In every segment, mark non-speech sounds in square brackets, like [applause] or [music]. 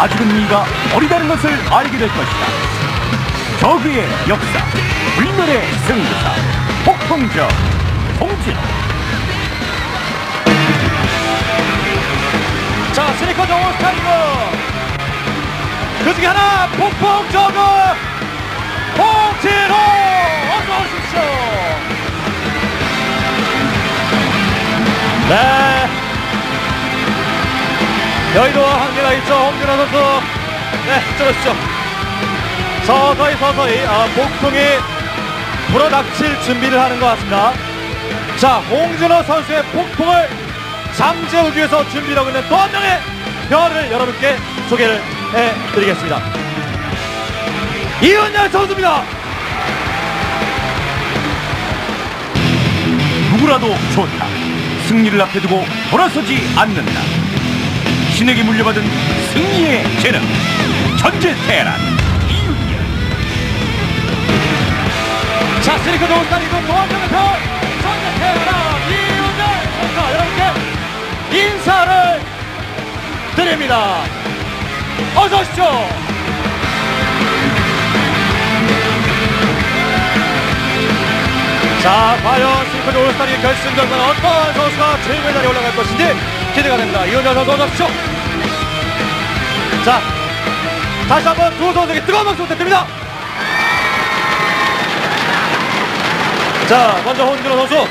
아직은 네가 어리다는 것을 알게 될 것이다. 저그의 역사, 불멸의 승부사, 폭풍적 홍진호. 자, 스니커 정원 스타리그. 그 중에 하나, 폭풍 저그. 홍진호! 어서 오십시오. 네. 여의도와 한계가 있죠. 홍진호 선수. 네, 들어오시죠. 서서히 서서히 아, 폭풍이 불어닥칠 준비를 하는 것 같습니다. 자, 홍진호 선수의 폭풍을 잠재우기 위해서 준비하고 있는 또 한 명의 별을 여러분께 소개를 해드리겠습니다. 이은열 선수입니다. 누구라도 좋다. 승리를 앞에 두고 돌아서지 않는다. 신에게 물려받은 승리의 재능. 전제 테란 이윤열. 자, 스리커 좋은 스타리그 또한 명의 별, 전태라 이은열 선수 여러분께 인사를 드립니다. 어서 오십시오. 자, 과연 좋은 스타리그 결승전은 어떤 선수가 자리에 올라갈 것인지 기대가 됩니다. 이은열 선수 어서 오십시오. 자, 다시 한번 두 선수에게 뜨거운 박수 부탁드립니다. 자, 먼저 홍진호 선수.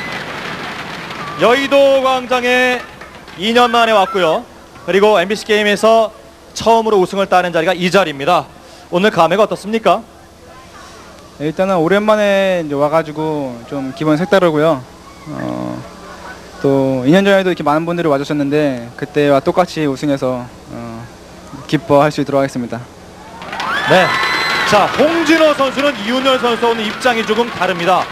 여의도 광장에 2년 만에 왔고요. 그리고 MBC 게임에서 처음으로 우승을 따낸 자리가 이 자리입니다. 오늘 감회가 어떻습니까? 네, 일단은 오랜만에 이제 와가지고 좀 기분 색다르고요. 어, 또 2년 전에도 이렇게 많은 분들이 와주셨는데 그때와 똑같이 우승해서 어, 기뻐할 수 있도록 하겠습니다. 네. 자, 홍진호 선수는 이윤열 선수와 오늘 입장이 조금 다릅니다.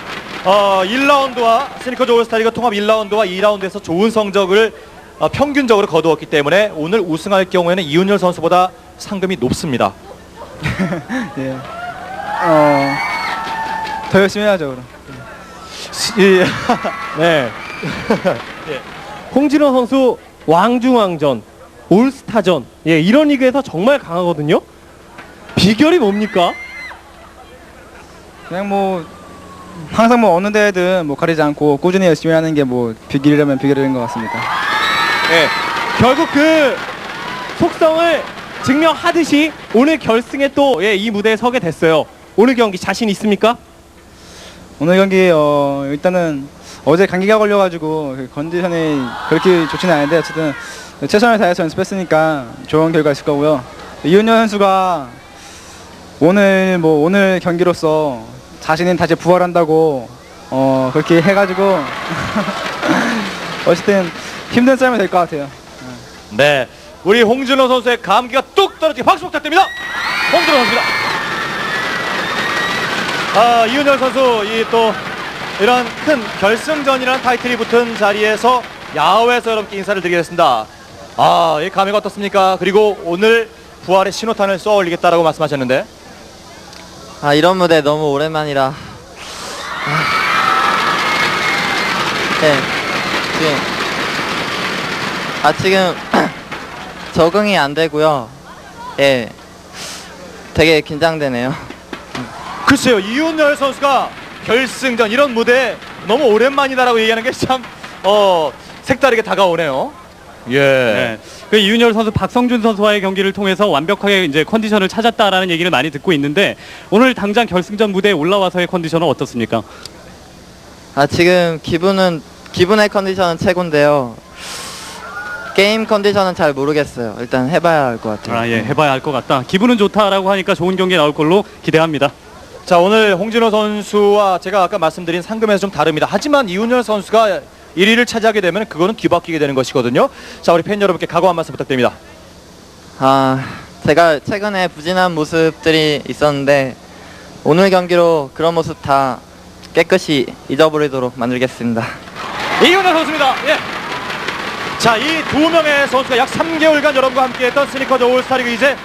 어, 1라운드와 스니커즈 올스타리그 통합 1라운드와 2라운드에서 좋은 성적을 어, 평균적으로 거두었기 때문에 오늘 우승할 경우에는 이윤열 선수보다 상금이 높습니다. [laughs] 예. 어, 더 열심히 해야죠, 그럼. 예. [laughs] 네. [laughs] 홍진호 선수 왕중왕전, 올스타전, 예, 이런 리그에서 정말 강하거든요. 비결이 뭡니까? 그냥 뭐 항상 뭐 어느 대회든 뭐 가리지 않고 꾸준히 열심히 하는 게 뭐 비결이라면 비결인 것 같습니다. 예, 결국 그 속성을 증명하듯이 오늘 결승에 또 예, 이 무대에 서게 됐어요. 오늘 경기 자신 있습니까? 오늘 경기 어, 일단은 어제 감기가 걸려가지고 그 컨디션이 그렇게 좋지는 않은데 어쨌든 최선을 다해서 연습했으니까 좋은 결과 있을 거고요. 이윤현 선수가 오늘 뭐 오늘 경기로서 자신은 다시 부활한다고 어, 그렇게 해가지고 [laughs] 어쨌든 힘든 싸움이 될 것 같아요. 네. 우리 홍진호 선수의 감기가 뚝 떨어지게 박수 부탁드립니다. 홍진호 선수입니다. 아, 이윤열 선수, 이 또 이런 큰 결승전이라는 타이틀이 붙은 자리에서 야외에서 여러분께 인사를 드리겠습니다. 아, 이 감회가 어떻습니까? 그리고 오늘 부활의 신호탄을 쏘아 올리겠다라고 말씀하셨는데. 아 이런 무대 너무 오랜만이라 아. 네 지금 아 지금 [clears throat] 적응이 안 되고요 예 되게 긴장되네요 글쎄요, 이윤열 선수가 결승전 이런 무대 너무 오랜만이다라고 얘기하는 게 참, 어, 색다르게 다가오네요. 예. 네. 그 이윤열 선수, 박성준 선수와의 경기를 통해서 완벽하게 이제 컨디션을 찾았다라는 얘기를 많이 듣고 있는데 오늘 당장 결승전 무대에 올라와서의 컨디션은 어떻습니까? 아 지금 기분은 기분의 컨디션은 최고인데요 게임 컨디션은 잘 모르겠어요 일단 해봐야 할 것 같아요 아, 예, 해봐야 할 것 같다. 기분은 좋다라고 하니까 좋은 경기 나올 걸로 기대합니다. 자 오늘 홍진호 선수와 제가 아까 말씀드린 상금에서 좀 다릅니다. 하지만 이윤열 선수가 1위를 차지하게 되면 그거는 뒤바뀌게 되는 것이거든요. 자 우리 팬 여러분께 각오 한 말씀 부탁드립니다. 아, 제가 최근에 부진한 모습들이 있었는데 오늘 경기로 그런 모습 다 깨끗이 잊어버리도록 만들겠습니다. 이윤열 선수입니다. 예. 자 이 두 명의 선수가 약 3개월간 여러분과 함께했던 스니커즈 올스타리그 이제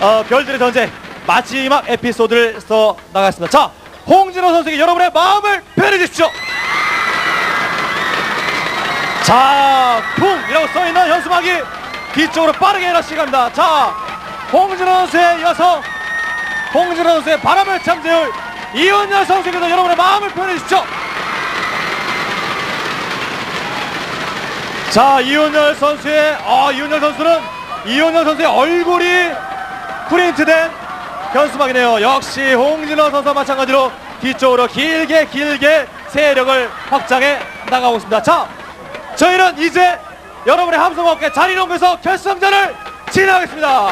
어, 별들의 전쟁 마지막 에피소드를 써 나가겠습니다. 자 홍진호 선수에게 여러분의 마음을 표현해 주십시오. 자, 풍이라고 써있는 현수막이 뒤쪽으로 빠르게 러시 갑니다. 자, 홍진호 선수의 여성, 홍진호 선수의 바람을 잠재울 이윤열 선수에게도 여러분의 마음을 표현해 주십시오. 자, 이윤열 선수의, 아, 이윤열 선수는 이윤열 선수의 얼굴이 프린트된 현수막이네요. 역시 홍진호 선수와 마찬가지로 뒤쪽으로 길게 길게 세력을 확장해 나가고 있습니다. 자, 저희는 이제 여러분의 함성과 함께 자리를 옮겨서 결승전을 진행하겠습니다.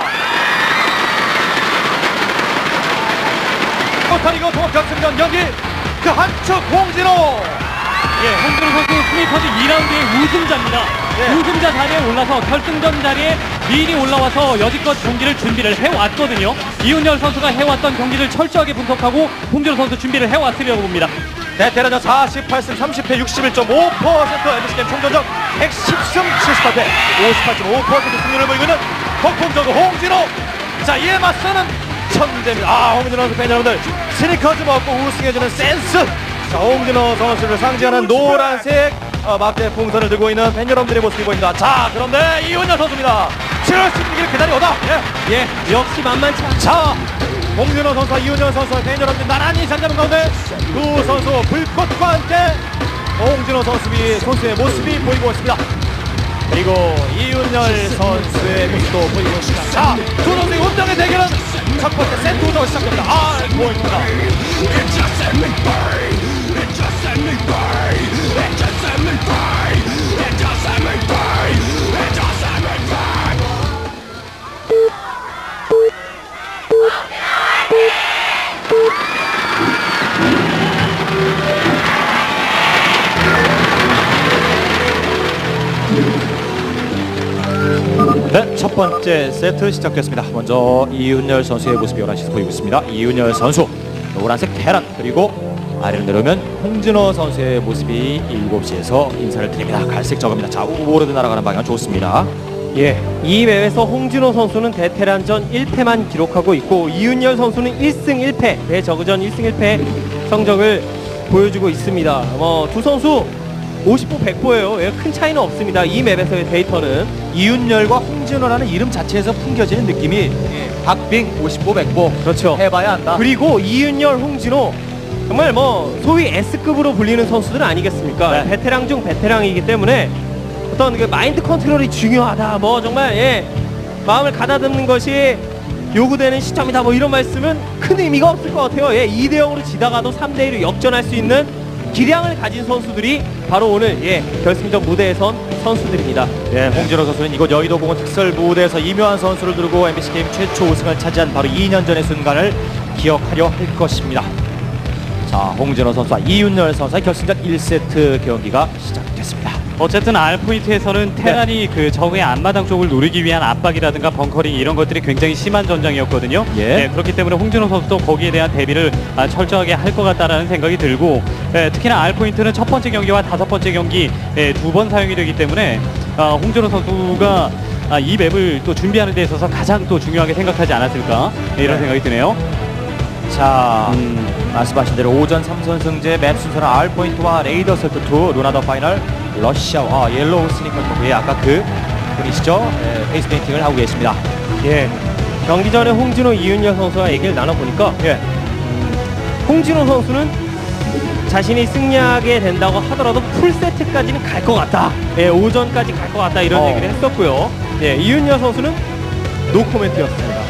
못하리고 동업 결승전 경기 그 한축 홍진호 예, 홍준호 선수 스니퍼즈 2라운드의 우승자입니다. 예. 우승자 자리에 올라서 결승전 자리에 미리 올라와서 여지껏 경기를 준비를 해왔거든요. 이훈열 선수가 해왔던 경기를 철저하게 분석하고 홍준호 선수 준비를 해왔으려고 봅니다. 베테랑전 48승 30패 61.5% MBC게임 총전적 110승 78패 58.5% 승률을 보이고 있는 폭풍저그 홍진호 자 이에 맞서는 천재입니다 아 홍진호 선수 팬 여러분들 스니커즈 먹고 우승해주는 센스 자 홍진호 선수를 상징하는 노란색 어, 막대 풍선을 들고 있는 팬 여러분들의 모습이 보입니다 자 그런데 이훈열 선수입니다 7월 16일 기다려오다 예. 예, 역시 만만치 않. 자, 홍준호 선수와 이훈현 선수와 팬 여러분들 나란히 잠자는 가운데 두 선수 불꽃과 함께 홍준호 선수의, 선수의 모습이 보이고 있습니다. 그리고 이윤열 선수의 모습도 보이고 있습니다. 자, 두 선수의 운명의 대결은 첫 번째 세트부터 시작됩니다. 아, 보입니다. 네, 첫 번째 세트 시작됐습니다. 먼저 이윤열 선수의 모습이 11시에서 보이고 있습니다. 이윤열 선수, 노란색 테란, 그리고 아래로 내려오면 홍진호 선수의 모습이 7시에서 인사를 드립니다. 갈색 저겁니다. 자, 오버로드 날아가는 방향 좋습니다. 예, 이 맵에서 홍진호 선수는 대테란전 1패만 기록하고 있고 이윤열 선수는 1승 1패, 대저그전 1승 1패 성적을 보여주고 있습니다. 뭐 두 선수 50보 100보예요. 예, 큰 차이는 없습니다. 이 맵에서의 데이터는 이윤열과 홍진호라는 이름 자체에서 풍겨지는 느낌이 박빙 50보 100보 그렇죠. 해봐야 한다. 그리고 이윤열, 홍진호 정말 뭐 소위 S급으로 불리는 선수들 아니겠습니까? 네. 베테랑 중 베테랑이기 때문에 어떤 그 마인드 컨트롤이 중요하다. 뭐 정말 예 마음을 가다듬는 것이 요구되는 시점이다. 뭐 이런 말씀은 큰 의미가 없을 것 같아요. 예 2대 0으로 지다가도 3대 1로 역전할 수 있는 기량을 가진 선수들이 바로 오늘 예 결승전 무대에 선 선수들입니다. 네, 홍진호 선수는 이곳 여의도 공원 특설 무대에서 이묘한 선수를 두르고 MBC 게임 최초 우승을 차지한 바로 2년 전의 순간을 기억하려 할 것입니다. 자, 홍진호 선수와 이윤열 선수의 결승전 1세트 경기가 시작됐습니다. 어쨌든 R 포인트에서는 테란이 그 적의 앞마당 쪽을 노리기 위한 압박이라든가 벙커링 이런 것들이 굉장히 심한 전장이었거든요. 예. 네, 그렇기 때문에 홍진호 선수도 거기에 대한 대비를 아, 철저하게 할 것 같다라는 생각이 들고 예, 특히나 R 포인트는 첫 번째 경기와 다섯 번째 경기 예, 두번 사용이 되기 때문에 아, 홍진호 선수가 아, 이 맵을 또 준비하는 데 있어서 가장 또 중요하게 생각하지 않았을까 예, 이런 네. 생각이 드네요. 자, 음. 말씀하신 대로 오전 3선승제 맵 순서는 R포인트와 레이더 세트 2, 루나더 파이널, 러시아와 옐로우 스니커 경기에 아까 그 분이시죠? 네, 페이스 페인팅을 하고 계십니다. 예 경기 전에 홍진호, 이윤열 선수와 얘기를 나눠보니까 예. 홍진호 선수는 자신이 승리하게 된다고 하더라도 풀 세트까지는 갈 것 같다. 예, 오전까지 갈 것 같다 이런 어. 얘기를 했었고요. 예, 이윤열 선수는 노 코멘트였습니다.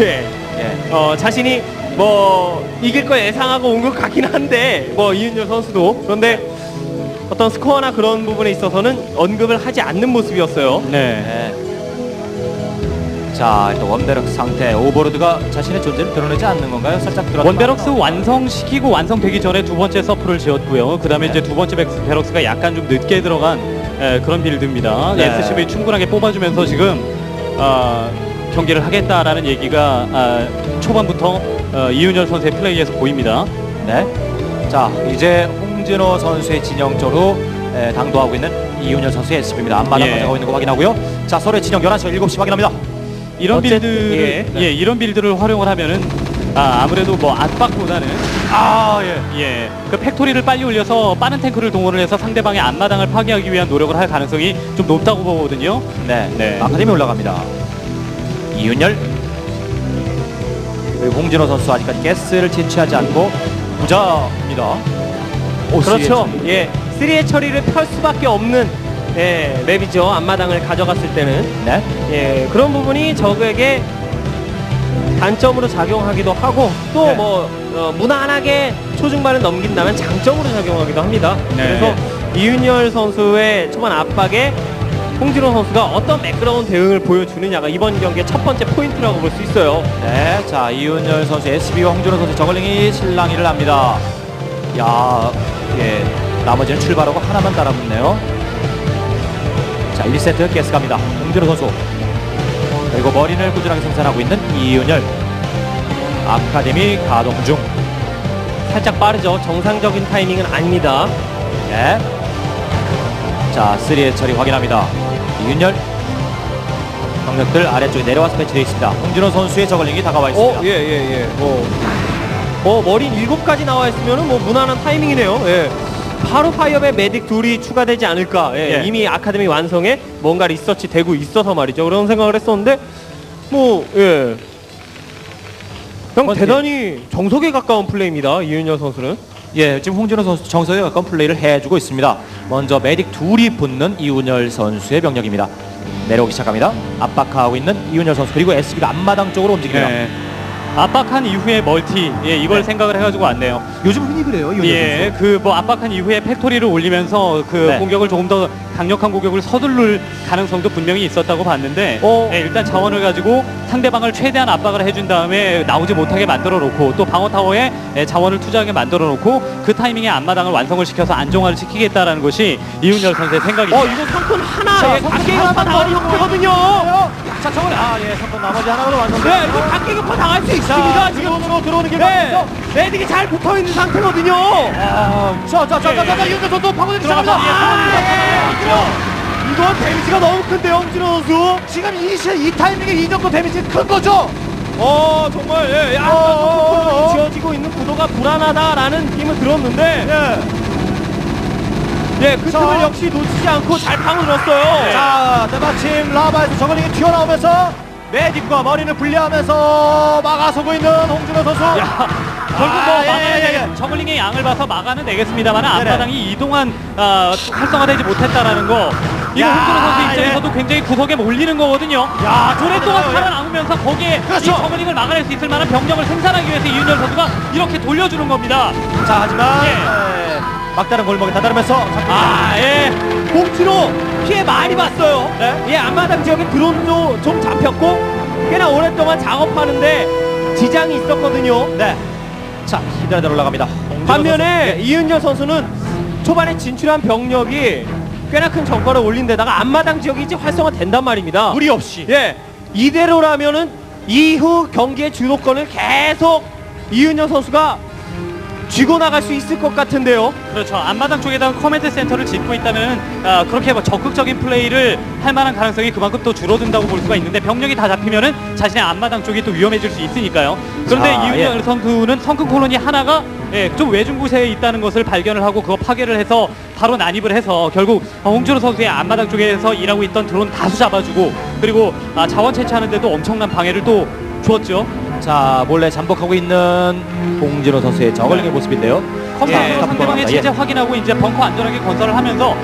예, 예. 어, 자신이 뭐 이길 거 예상하고 온 것 같긴 한데 뭐 이윤열 선수도 그런데 어떤 스코어나 그런 부분에 있어서는 언급을 하지 않는 모습이었어요. 네. 네. 자, 일단 원베럭스 상태 오버로드가 자신의 존재를 드러내지 않는 건가요? 살짝 들어. 원베럭스 완성시키고 완성되기 전에 두 번째 서프를 지었고요. 그 다음에 이제 두 번째 백스- 베럭스가 약간 좀 늦게 들어간 에, 그런 빌드입니다. 네. SCV 충분하게 뽑아주면서 지금 아, 경기를 하겠다라는 얘기가 아, 초반부터 어, 이윤열 선수의 플레이에서 보입니다. 네. 자, 이제 홍진호 선수의 진영 쪽으로 에, 당도하고 있는 이윤현 선수의 SP입니다. 앞마당 예. 가져가고 있는 거 확인하고요. 자, 서로의 진영 11시 7시 확인합니다. 이런 어쨌든, 빌드를 예. 예, 이런 빌드를 활용을 하면은 아, 아무래도 뭐 압박보다는 아, 예. 예, 그 팩토리를 빨리 올려서 빠른 탱크를 동원을 해서 상대방의 앞마당을 파괴하기 위한 노력을 할 가능성이 좀 높다고 보거든요. 네. 네. 아카데미 올라갑니다. 이윤열. 그리고 홍진호 선수 아직까지 가스를 채취하지 않고 부자입니다. 오, 그렇죠. 예, 3의 처리를 펼 수밖에 없는 예, 맵이죠. 앞마당을 가져갔을 때는 네. 예, 그런 부분이 적에게 단점으로 작용하기도 하고 또 네. 뭐 어, 무난하게 초중반을 넘긴다면 장점으로 작용하기도 합니다. 네. 그래서 이윤열 선수의 초반 압박에 홍진호 선수가 어떤 매끄러운 대응을 보여주느냐가 이번 경기의 첫 번째 포인트라고 볼 수 있어요. 네, 자 이윤열 선수 SB와 홍준호 선수 저글링이 실랑이를 합니다. 야, 예, 나머지는 출발하고 하나만 따라붙네요. 자, 1세트 게스 갑니다. 홍준호 선수. 그리고 머린을 꾸준하게 생산하고 있는 이윤열. 아카데미 가동 중. 살짝 빠르죠. 정상적인 타이밍은 아닙니다. 네. 자, 3의 처리 확인합니다. 이윤열. 경력들 아래쪽에 내려와서 배치되어 있습니다. 홍준호 선수의 저글링이 다가와 있습니다. 어, 예, 예, 예. 뭐, 어, 머린 7가지 나와 있으면은 뭐 무난한 타이밍이네요. 예. 바로 파이어의 메딕 둘이 추가되지 않을까. 예, 예. 이미 아카데미 완성에 뭔가 리서치 되고 있어서 말이죠. 그런 생각을 했었는데, 뭐, 예. 형 번째. 대단히 정석에 가까운 플레이입니다. 이윤열 선수는. 예, 지금 홍진호 선수 정석에 가까운 플레이를 해주고 있습니다. 먼저 메딕 둘이 붙는 이윤열 선수의 병력입니다. 내려오기 시작합니다. 압박하고 있는 이윤열 선수 그리고 SB가 앞마당 쪽으로 움직입니다. 네. 압박한 이후에 멀티 예, 이걸 네. 생각을 해가지고 왔네요. 요즘 흔히 그래요, 이윤열 예, 그 뭐 압박한 이후에 팩토리를 올리면서 그 네. 공격을 조금 더 강력한 공격을 서두를 가능성도 분명히 있었다고 봤는데 어. 예, 일단 자원을 가지고 상대방을 최대한 압박을 해준 다음에 나오지 못하게 만들어 놓고 또 방어 타워에 예, 자원을 투자하게 만들어 놓고 그 타이밍에 앞마당을 완성을 시켜서 안정화를 시키겠다는 것이 이윤열 선수의 생각입니다. 어, 이거 성큰 하나, 자, 예, 하나만 나가는 더 형태거든요. 자, 저걸 아, 예, 3번 나머지 하나로 완성. 네, 이거 각계격파 당할 수 있습니다. 지금 지금으로 들어오는 길 네. 메딕이 잘 붙어 있는 상태거든요. 아, 자, 자, 자, 자, 자, 자, 이윤열 선수 파고들기 들어가서 시 작합니다. 이건 데미지가 너무 큰데요, 홍진호 선수. 지금 이, 시, 이 타이밍에 이 정도 데미지 큰 거죠? 어, 정말 예, 약간 어, 어, 좀 어. 지어지고 있는 구도가 불안하다라는 느낌을 들었는데, 예. 예, 그 자. 틈을 역시 놓치지 않고 잘 파고들었어요. 자, 때마침 라바에서 저글링이 튀어나오면서 메딕과 머리를 분리하면서 막아서고 있는 홍준호 선수. 야, 결국 뭐 아, 예, 막아야 예, 예. 되겠, 저글링의 양을 봐서 막아는 되겠습니다만. 앞바닥이 이동한 아, 활성화되지 못했다라는 거 이거 야, 홍준호 선수 예. 입장에서도 굉장히 구석에 몰리는 거거든요. 야, 오랫동안 예. 살아남으면서 거기에 그렇죠. 이 저글링을 막아낼 수 있을 만한 병력을 생산하기 위해서 이윤열 선수가 이렇게 돌려주는 겁니다. 자, 하지만 예. 예, 막다른 골목에 다다르면서 아, 예. 홍진호 피해 많이 봤어요. 네. 예, 앞마당 지역에 드론도 좀 잡혔고, 꽤나 오랫동안 작업하는데 지장이 있었거든요. 네. 자, 히드라대로 올라갑니다. 반면에 이은열 선수는 초반에 진출한 병력이 꽤나 큰 정권을 올린 데다가 앞마당 지역이 이제 활성화된단 말입니다. 무리 없이 예, 이대로라면은 이후 경기의 주도권을 계속 이은열 선수가 쥐고 나갈 수 있을 것 같은데요. 그렇죠. 앞마당 쪽에다가 커맨드 센터를 짓고 있다면 아, 그렇게 뭐 적극적인 플레이를 할 만한 가능성이 그만큼 또 줄어든다고 볼 수가 있는데 병력이 다 잡히면은 자신의 앞마당 쪽이 또 위험해질 수 있으니까요. 그런데 자, 이윤열 예. 선수는 성큰 콜로니 하나가 예, 좀 외중 곳에 있다는 것을 발견을 하고 그거 파괴를 해서 바로 난입을 해서 결국 홍준호 선수의 앞마당 쪽에서 일하고 있던 드론 다수 잡아주고 그리고 아, 자원 채취하는데도 엄청난 방해를 또 주었죠. 자, 몰래 잠복하고 있는 홍진호 선수의 저글링의 모습인데요. 컴퓨터로 예, 상대방의 예. 체제 확인하고 이제 벙커 안전하게 건설을 하면서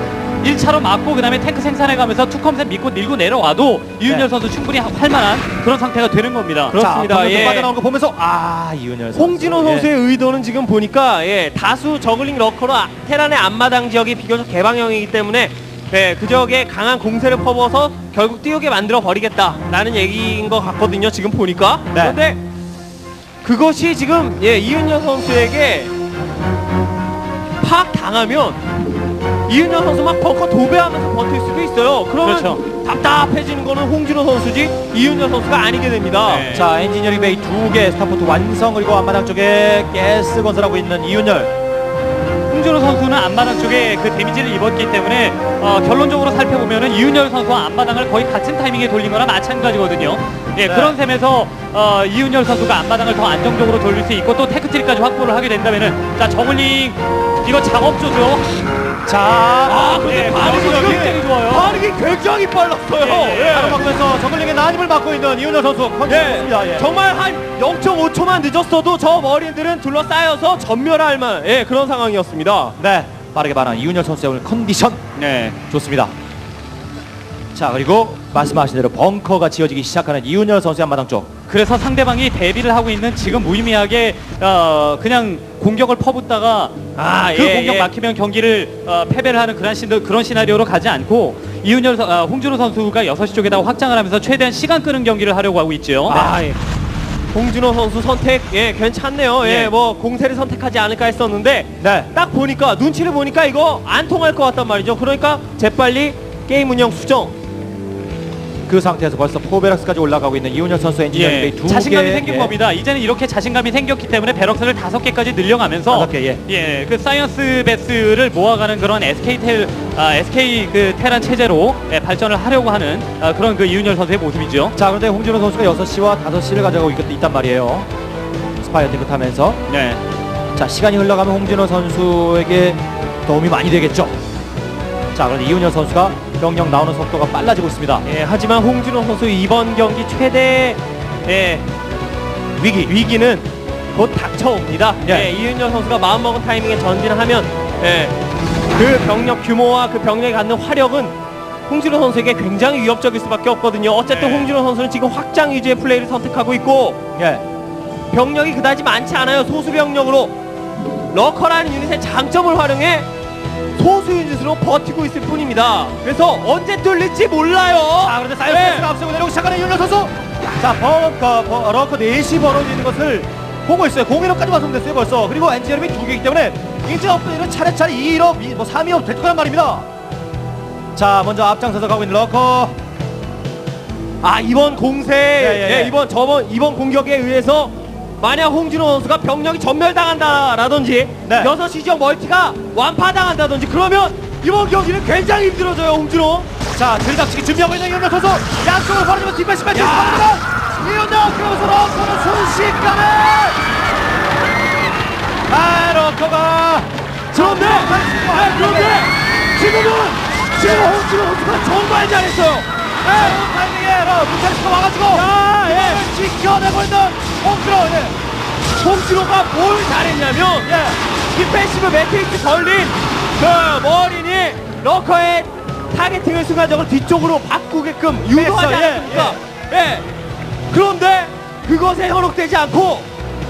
1차로 막고 그다음에 탱크 생산해가면서 투컴셋 믿고 밀고 내려와도 이윤열 네. 선수 충분히 하- 할 만한 그런 상태가 되는 겁니다. 그렇습니다. 자, 예. 빠져나오는 거 보면서 아, 이윤열 선수. 홍진호 예. 선수의 의도는 지금 보니까 예, 다수 저글링 러커로 아- 테란의 앞마당 지역이 비교적 개방형이기 때문에 예, 그 지역에 강한 공세를 퍼부어서 결국 띄우게 만들어 버리겠다라는 얘기인 것 같거든요. 지금 보니까. 네. 그런데 그것이 지금 예, 이윤열 선수에게 파악 당하면 이윤열 선수 막 벙커 도배하면서 버틸 수도 있어요. 그러면 그렇죠. 답답해지는 거는 홍진호 선수지 이윤열 선수가 아니게 됩니다. 네. 자, 엔지니어링 베이 두 개 스타포트 완성 그리고 앞마당 쪽에 가스 건설하고 있는 이윤열. 홍준호 선수는 앞마당 쪽에 그 데미지를 입었기 때문에 어, 결론적으로 살펴보면은 이윤열 선수와 앞마당을 거의 같은 타이밍에 돌린 거나 마찬가지거든요. 예, 네. 그런 셈에서 어, 이윤열 선수가 앞마당을 더 안정적으로 돌릴 수 있고 또 테크트리까지 확보를 하게 된다면은 자 정울링 이거 작업조죠. 자, 아, 근데 네, 반응이 공격이 굉장히 좋아요. 반응이 굉장히 빨랐어요. 예, 바로 막으면서 정글링의 난입을 맡고 있는 이윤열 선수 예, 컨디션입니다. 예. 정말 한 0.5초만 늦었어도 저 머리들은 둘러싸여서 전멸할 만 예, 그런 상황이었습니다. 네, 빠르게 반한 이윤열 선수의 오늘 컨디션 네. 좋습니다. 자, 그리고 말씀하신 대로 벙커가 지어지기 시작하는 이윤열 선수의 한마당 쪽. 그래서 상대방이 대비를 하고 있는 지금 무의미하게 어, 그냥 공격을 퍼붓다가 아, 그 예, 공격 예. 막히면 경기를 어, 패배를 하는 그런, 시, 그런 시나리오로 가지 않고 이윤열 선- 아, 홍준호 선수가 6시 쪽에다 확장을 하면서 최대한 시간 끄는 경기를 하려고 하고 있죠. 아, 예. 홍준호 선수 선택 예 괜찮네요. 예, 예. 뭐 공세를 선택하지 않을까 했었는데 네. 딱 보니까 눈치를 보니까 이거 안 통할 것 같단 말이죠. 그러니까 재빨리 게임 운영 수정. 그 상태에서 벌써 포베락스까지 올라가고 있는 이윤열 선수 엔지니어링 예, 두 자신감이 개, 생긴 예. 겁니다. 이제는 이렇게 자신감이 생겼기 때문에 베럭스를 다섯 개까지 늘려가면서 다섯 개, 예. 예, 그 사이언스 베스를 모아가는 그런 SK 텔, 아, SK 그 테란 체제로 예, 발전을 하려고 하는 아, 그런 그 이윤열 선수의 모습이죠. 자, 그런데 홍준호 선수가 6시와 5시를 가져가고 있, 있단 말이에요. 스파이어 딩크 타면서. 네. 자, 시간이 흘러가면 홍준호 선수에게 도움이 많이 되겠죠. 자, 그런데 이윤열 선수가 병력 나오는 속도가 빨라지고 있습니다. 예, 하지만 홍준호 선수 이번 경기 최대 예, 위기 위기는 곧 닥쳐옵니다. 예. 예, 이윤열 선수가 마음먹은 타이밍에 전진하면 예, 그 병력 규모와 그 병력이 갖는 화력은 홍준호 선수에게 굉장히 위협적일 수밖에 없거든요. 어쨌든 네. 홍준호 선수는 지금 확장 위주의 플레이를 선택하고 있고 예. 병력이 그다지 많지 않아요. 소수 병력으로 러커라는 유닛의 장점을 활용해 소수 유닛으로 버티고 있을 뿐입니다. 그래서 언제 뚫릴지 몰라요. 자, 그런데 사이언스가 네. 앞서고 내려오기 시작하는 이윤열 선수. 자, 버커, 버, 러커 4시 벌어져 있는 것을 보고 있어요. 015까지 완성됐어요, 벌써. 그리고 엔지니어링이 두 개이기 때문에 이제 업그레이드는 차례차례 2업, 뭐 3업 될 거란 말입니다. 자, 먼저 앞장서서 가고 있는 러커. 아 이번 공세 예, 예. 예, 이번 저번 이번 공격에 의해서 만약 홍진호 선수가 병력이 전멸당한다라든지 네. 여섯 시 지역 멀티가 완파당한다든지 그러면 이번 경기는 굉장히 힘들어져요 홍진호 자, 들이닥치기 준비하고 있는 이윤열 선수. 양쪽으로 벌어지면 뒷발 신발 뒤집어갑니다. 이윤열 그러면서 러커는 순식간에 아, 러커가 그런데 아, 그런데 지금은 지금 홍진호 선수가 정말 잘했어요 네, 타이밍에 러 무탈리스가 와가지고. 지켜내고 있는 홍준호. 예. 홍진호가 뭘 잘했냐면 예. 디펜시브 매트릭스 걸린 그 머린이 러커의 타겟팅을 순간적으로 뒤쪽으로 바꾸게끔 유도하지 예, 않습니까? 예. 그런데 그것에 현혹되지 않고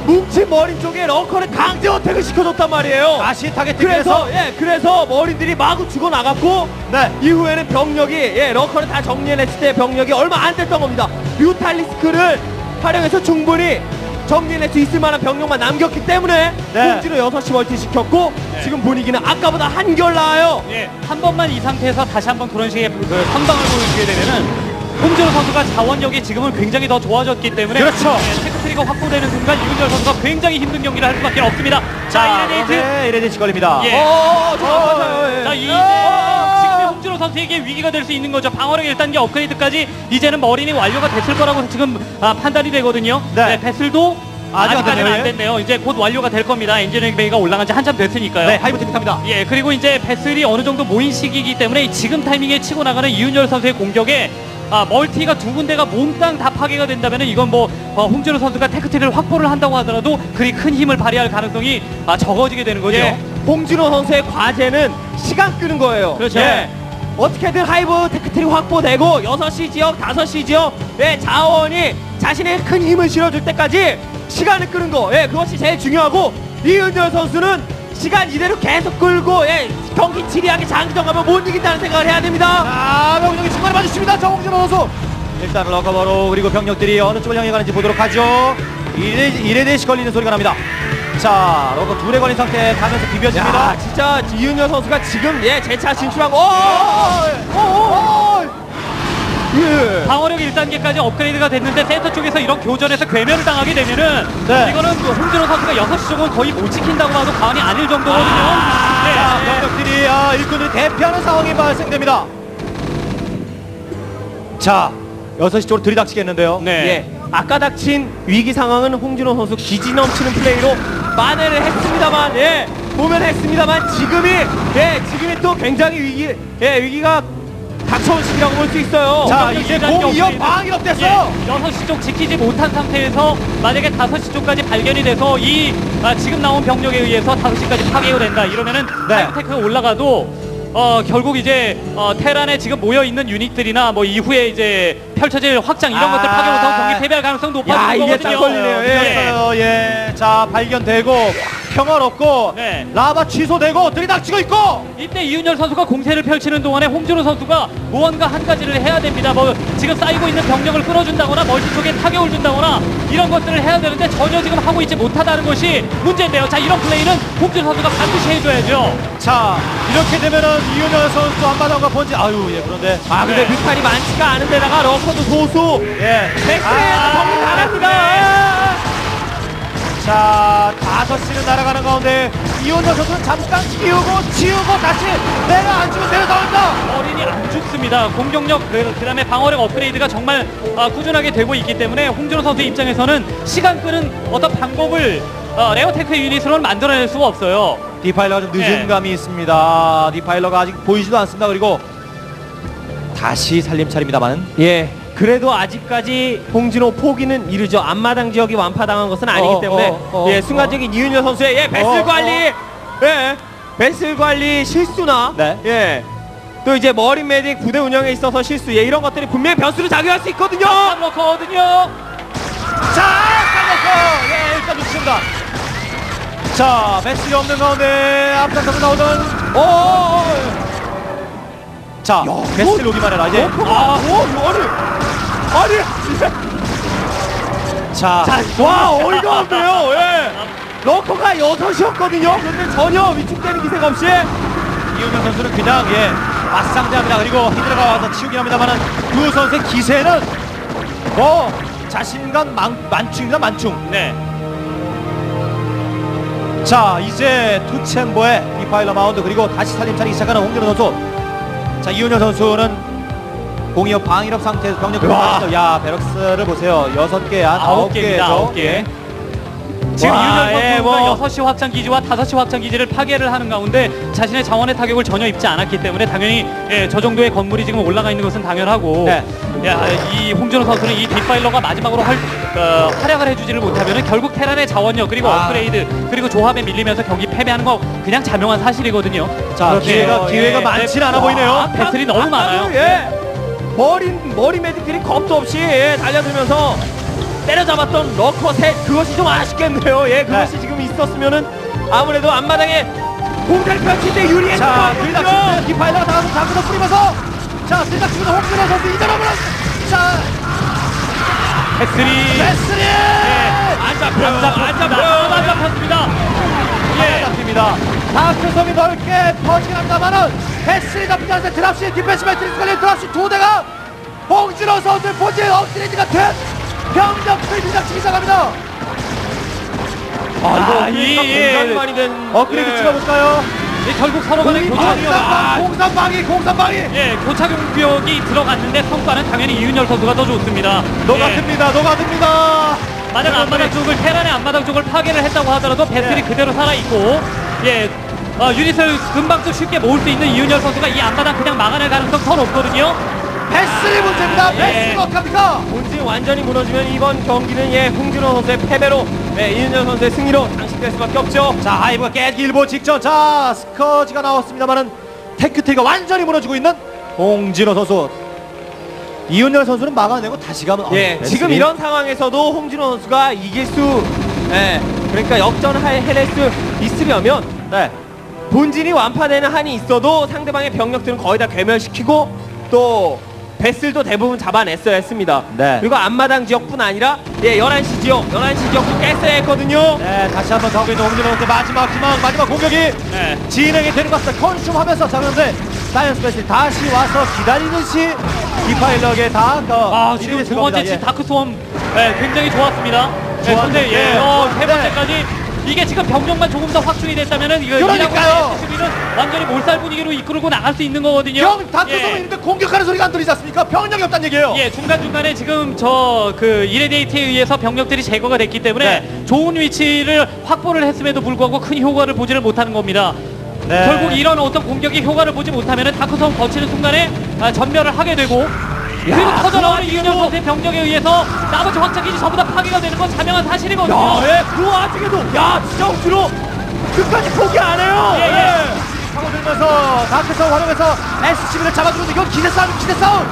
뭉친 머린 쪽에 러커를 강제 어택을 시켜줬단 말이에요. 다시 타겟팅에서 그래서 예, 그래서 머린들이 마구 죽어 나갔고 네. 이후에는 병력이 예, 러커를 다 정리해냈을 때 병력이 얼마 안 됐던 겁니다. 뮤탈리스크를 활용해서 충분히 정리해낼 수 있을 만한 병력만 남겼기 때문에 네. 홍진호 6시 멀티 시켰고 네. 지금 분위기는 아까보다 한결 나아요. 예, 한 번만 이 상태에서 다시 한번 그런 식의 그 선방을 보여주게 되면은 홍준호 선수가 자원력이 지금은 굉장히 더 좋아졌기 때문에 그렇죠. 예, 테크트리가 확보되는 순간 이윤열 선수가 굉장히 힘든 경기를 할 수밖에 없습니다. 자, 이레네이트. 네, 이레네이트 걸립니다. 예. 어, 저 맞아요. 예. 자, 이제 홍준호 선수에게 위기가 될 수 있는 거죠. 방어력 1단계 업그레이드까지 이제는 머린이 완료가 됐을 거라고 지금 아, 판단이 되거든요. 네. 배슬도 아직 안 아직까지는 됐네요, 안 예. 됐네요. 이제 곧 완료가 될 겁니다. 엔지니어링 베이가 올라간 지 한참 됐으니까요. 네, 하이브 팀입니다. 예, 그리고 이제 배슬이 어느 정도 모인 시기이기 때문에 지금 타이밍에 치고 나가는 이윤열 선수의 공격에 아, 멀티가 두 군데가 몽땅 다 파괴가 된다면 이건 뭐 어, 홍준호 선수가 테크트리를 확보를 한다고 하더라도 그리 큰 힘을 발휘할 가능성이 아, 적어지게 되는 거죠. 예. 홍진호 선수의 과제는 시간 끄는 거예요. 그렇죠. 예. 어떻게든 하이브 테크트리 확보되고 6시 지역, 5시 지역 내 자원이 자신의 큰 힘을 실어줄 때까지 시간을 끄는 거. 예, 그것이 제일 중요하고 이은열 선수는 시간 이대로 계속 끌고 예, 경기 지리하게 장기전 가면 못 이긴다는 생각을 해야 됩니다. 자, 명령이 중간에 맞으십니다. 정홍준호 선수. 일단 러커버로 그리고 병력들이 어느 쪽을 향해 가는지 보도록 하죠. 이레 이레데시 걸리는 소리가 납니다. 자, 러커 둘에 걸린 상태 가면서 비벼집니다. 야, 진짜 이은열 선수가 지금 예, 제차 진출한 거. 오! 오, 오, 오. 예. 방어력 1단계까지 업그레이드가 됐는데 센터 쪽에서 이런 교전에서 괴멸을 당하게 되면은 네. 이거는 그 홍준호 선수가 6시 쪽은 거의 못 지킨다고 봐도 과언이 아닐 정도거든요. 자, 네. 병력들이 아, 일꾼을 대피하는 상황이 발생됩니다. 자, 6시 쪽으로 들이닥치겠는데요. 네. 예. 아까 닥친 위기 상황은 홍진호 선수 기지 넘치는 플레이로 만회를 했습니다만 예. 보면 했습니다만 지금이 예 지금이 또 굉장히 위기 예 위기가 닥쳐온 시기라고 볼 수 있어요. 자, 이제 공게 이어 없습니다. 방위력 됐어요. 예, 6시 쪽 지키지 못한 상태에서 만약에 5시 쪽까지 발견이 돼서 이 아, 지금 나온 병력에 의해서 5시까지 파괴가 된다 이러면은 네. 하이테크가 올라가도 어, 결국 이제 어, 테란에 지금 모여 있는 유닛들이나 뭐 이후에 이제 펼쳐질 확장 이런 아. 것들 파괴 못하고 경기 패배할 가능성 야, 높아지는 이게 거거든요. 딱 걸리네요. 예. 됐어요. 예. 자, 발견되고 평화롭고 네. 라바 취소되고 들이닥치고 있고 이때 이윤열 선수가 공세를 펼치는 동안에 홍준호 선수가 무언가 한 가지를 해야 됩니다. 뭐 지금 쌓이고 있는 병력을 끌어준다거나 멀티 쪽에 타격을 준다거나 이런 것들을 해야 되는데 전혀 지금 하고 있지 못하다는 것이 문제인데요. 자 이런 플레이는 홍준호 선수가 반드시 해줘야죠. 자, 이렇게 되면은 이윤열 선수 한바닥과 번지 아유, 예. 그런데 아 근데 네. 뮤탈이 많지가 않은 데다가 러커도 소수 예. 백스에서 정리 잘합니다. 자, 다섯 시는 날아가는 가운데 이윤열 선수는 잠깐 끼우고 치우고 다시 내가 안 치고 내려나온다. 어린이 안 죽습니다. 공격력 그, 그다음에 방어력 업그레이드가 정말 아, 꾸준하게 되고 있기 때문에 홍준호 선수 입장에서는 시간 끄는 어떤 방법을 어, 레어테크 유닛으로는 만들어낼 수가 없어요. 디파일러가 좀 늦은 네. 감이 있습니다. 디파일러가 아직 보이지도 않습니다. 그리고 다시 살림 차립니다만. 예. 그래도 아직까지 홍진호 포기는 이르죠. 앞마당 지역이 완파당한 것은 아니기 어, 때문에 어, 어, 예 어. 순간적인 이윤열 선수의 예 배슬 어, 관리 예 배슬 관리 실수나 네. 예. 또 이제 머린 메딕 부대 운영에 있어서 실수 예 이런 것들이 분명히 변수를 작용할 수 있거든요. 넣거든요. 자, 까놓고 예, 일단 놓칩니다. 자, 매스이 없는 가운데 앞서서 나오던 오, 오, 오. 자, 매스를 오기만 해라 이제. 아, 오, 아니, 아니, 자, 와 어이가 없네요. 예. 러커가 여섯이었거든요. 그런데 전혀 위축되는 기세가 없이 이윤현 선수는 그냥 예 맞상대합니다. 그리고 히드라가 와서 치우긴 합니다만은 두 선수의 기세는 뭐 자신감 만, 만충입니다 만충. 네. 자 이제 투챔버의 디파일러 마운드 그리고 다시 살림차기 시작하는 홍준호 선수. 자 이윤현 선수는 공이업 방일업 상태에서 와. 빠지죠. 야 베럭스를 보세요. 여섯 개, 한 아홉 아홉 개입니다. 아홉 개. 지금 와, 예, 선수가 뭐. 6시 확장 기지와 5시 확장 기지를 파괴를 하는 가운데 자신의 자원의 타격을 전혀 입지 않았기 때문에 당연히 예, 저 정도의 건물이 지금 올라가 있는 것은 당연하고 네. 야, 이 홍준호 선수는 이 뒷파일러가 마지막으로 할, 어, 활약을 해주지를 못하면 결국 테란의 자원력 그리고 아. 업그레이드 그리고 조합에 밀리면서 경기 패배하는 거 그냥 자명한 사실이거든요. 자 그렇게, 기회가 어, 기회가 예, 많지는 않아 와, 보이네요. 배틀이 너무 많아요. 예. 머리 머리 매직들이 겁도 없이 예, 달려들면서 때려잡았던 러커 셋 그것이 좀 아쉽겠네요. 예, 그것이 네. 지금 있었으면은 아무래도 앞마당에 공탈 펼칠 때 유리했을 것 자. 들이닥치는 디파일러가 다가서 장구도 뿌리면서 자, 들이닥치는 홍준호 선수 이대로면 자, 배틀이 베스리 안 잡혀요. 안 잡혔습니다. 안 잡혔습니다. 예. 잡힙니다. 다크섬이 넓게 퍼지긴 합니다만은 베스리 잡히지 않는 드랍시 디펜스 매트리스 걸린 드랍시 두 대가 홍준호 선수의 본진 업그레이드 같은 병력들 들이닥치기 시작합니다. 아, 이- 이거 굉장히 예. 많이 된 업그레이드 예. 찍어볼까요? 예, 결국 서로 간의 공산방, 공산방이, 공산방이 예, 교차경비역이 들어갔는데 성과는 당연히 이윤열 선수가 더 좋습니다. 예, 녹아듭니다, 녹아듭니다. 만약 앞마당 쪽을 테란의 앞마당 쪽을 파괴를 했다고 하더라도 배틀이 네. 그대로 살아 있고 예. 어, 유닛을 금방 또 쉽게 모을 수 있는 이윤열 선수가 이 앞마당 그냥 막아낼 가능성 더 높거든요. 베스리 문제입니다. 예. 베스리가 어떡합니까? 본진 완전히 무너지면 이번 경기는 예 홍준호 선수의 패배로 예, 이윤열 선수의 승리로 장식될 수밖에 없죠. 자, 하이브가 깨지기 일보 직전. 자, 스커지가 나왔습니다만은 테크트리가 완전히 무너지고 있는 홍진호 선수. 이윤열 선수는 막아내고 다시 가면 예, 어, 지금 베스리. 이런 상황에서도 홍진호 선수가 이길 수, 예, 그러니까 역전할 해낼 수 있으려면 네. 본진이 완파되는 한이 있어도 상대방의 병력들은 거의 다 괴멸시키고 또 베슬도 대부분 잡아냈어야 했습니다. 네. 그리고 앞마당 지역뿐 아니라 예, 11시 지역, 11시 지역도 깼어야 했거든요. 네, 다시 한번 가고 있는 홍진호 선수 마지막 희망, 마지막 공격이 네. 진행이 되는 것 같습니다. 컨슘하면서 자 그런데 사이언스 베슬 다시 와서 기다리듯이 디파일러에게 다 그, 아, 이름이 지금 두. 번째 예. 치 다크스톰 예, 굉장히 좋았습니다. 예, 근데 좋았는데, 예, 어, 세 네. 번째까지 이게 지금 병력만 조금 더 확충이 됐다면은 이거 그러니까요. 수비는 완전히 몰살 분위기로 이끌고 나갈 수 있는 거거든요. 형 다크섬은 예. 있는데 공격하는 소리가 안 들리지 않습니까? 병력이 없다는 얘기예요. 예, 중간중간에 지금 저 그 이레데이트에 의해서 병력들이 제거가 됐기 때문에 네. 좋은 위치를 확보를 했음에도 불구하고 큰 효과를 보지를 못하는 겁니다. 네. 결국 이런 어떤 공격이 효과를 보지 못하면 다크섬 거치는 순간에 아, 전멸을 하게 되고 그리고 터져 나오는 이윤열 선수의 병력에 의해서 나머지 확장기지 전부 다 파괴가 되는 건 자명한 사실이거든요. 야, 예, 그 와중에도 야, 진짜 홍준호 끝까지 포기 안 해요. 예, 예. 파고들면서 다크섬 활용해서 SCB를 잡아주는데 이건 기세 싸움, 기세 싸움.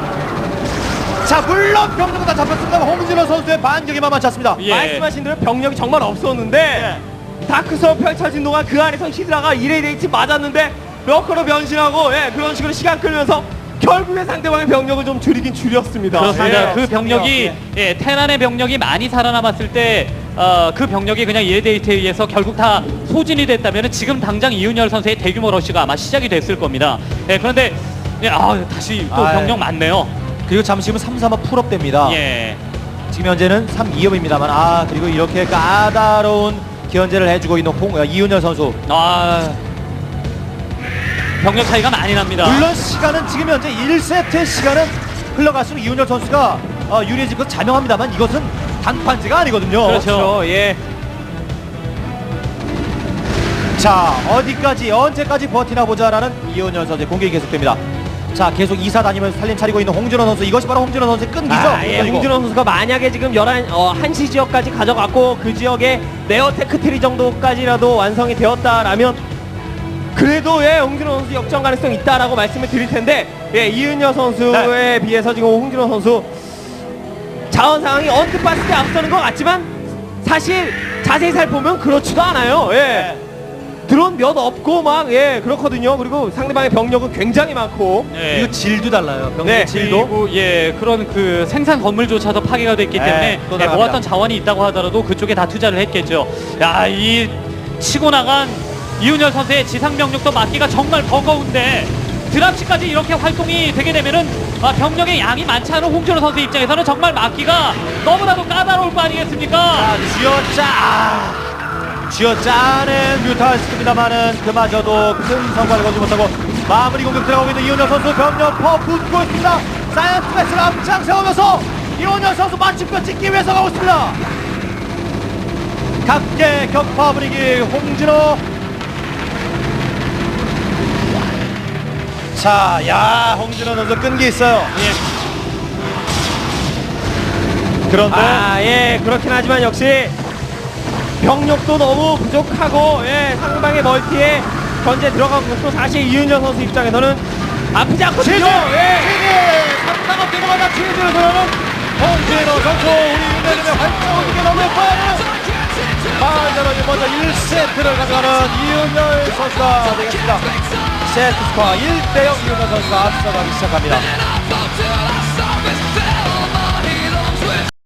자, 물론 병력은 다 잡혔습니다. 홍준호 선수의 반격이 만만치 않습니다. 예. 말씀하신 대로 병력이 정말 없었는데 다크서 펼쳐진 동안 그 안에서 히드라가 이레이데이트 맞았는데 러커로 변신하고 예, 그런 식으로 시간 끌면서 결국에 상대방의 병력을 좀 줄이긴 줄였습니다. 그렇습니다. 예. 그 병력이 예, 테란의 병력이 많이 살아남았을 때. 어, 그 병력이 그냥 이레데이트에 의해서 결국 다 소진이 됐다면 지금 당장 이윤열 선수의 대규모 러시가 아마 시작이 됐을 겁니다. 예, 그런데 예, 아, 다시 또 아이. 병력 많네요. 그리고 잠시 후면 3, 3업 풀업 됩니다. 예. 지금 현재는 3, 2업입니다만 아 그리고 이렇게 까다로운 견제를 해주고 있는 홍, 어, 이윤열 선수. 아 병력 차이가 많이 납니다. 물론 시간은 지금 현재 1세트 시간은 흘러갈수록 이윤열 선수가 어, 유리해질 것 자명합니다만 이것은 단판지가 아니거든요. 그렇죠. 예. 자 어디까지 언제까지 버티나 보자라는 이윤열 선수의 공격이 계속됩니다. 자 계속 이사 다니면서 살림 차리고 있는 홍준호 선수 이것이 바로 홍준호 선수의 끈기죠. 아, 예, 홍준호 선수가 만약에 지금 11, 어, 1시 지역까지 가져갔고 그 지역에 네어테크 트리 정도까지라도 완성이 되었다라면 그래도 예, 홍준호 선수 역전 가능성 있다라고 말씀을 드릴 텐데 예, 이은여 선수에 비해서 지금 홍준호 선수 자원 상황이 언뜻 봤을 때 앞서는 것 같지만 사실 자세히 살펴보면 그렇지도 않아요. 예. 드론 몇 없고 막 예, 그렇거든요. 그리고 상대방의 병력은 굉장히 많고 예. 그리고 질도 달라요. 병력 네, 질도. 그리고 예 그런 그 생산 건물조차도 파괴가 됐기 네, 때문에 또 예, 나갑니다. 모았던 자원이 있다고 하더라도 그쪽에 다 투자를 했겠죠. 야 이 치고 나간 이윤열 선수의 지상 병력도 막기가 정말 버거운데 드랍시까지 이렇게 활동이 되게 되면은 아, 병력의 양이 많지 않은 홍준호 선수 입장에서는 정말 막기가 너무나도 까다로울 거 아니겠습니까? 자, 쥐어짜 쥐어짜는 뮤탈스입니다만은 그마저도 큰 성과를 거두지 못하고 마무리 공격 들어가고 있는 이훈현 선수 병력 퍼 붙고 있습니다. 사이언스 패스가 앞장 세우면서 이훈현 선수 마침표 찍기 위해서 가고 있습니다. 각계 격파 분위기 홍진호. 자, 야 홍진호 선수 끈기 있어요. 그런데 아, 예, 그렇긴 하지만 역시 병력도 너무 부족하고, 예, 상대방의 멀티에 견제 들어간 것도 사실 이윤정 선수 입장에서는 아프지 않거든요. 치즈! 예. 치즈! 상당한 뛰어가다 치즈에서는 홍진호 선수 우리 윤대림의 게 너무 예뻐요 반대로 먼저 1세트를 가져가는 이윤열 선수가 되겠습니다 세트 스코어 1대0 이윤열 선수가 앞서가기 시작합니다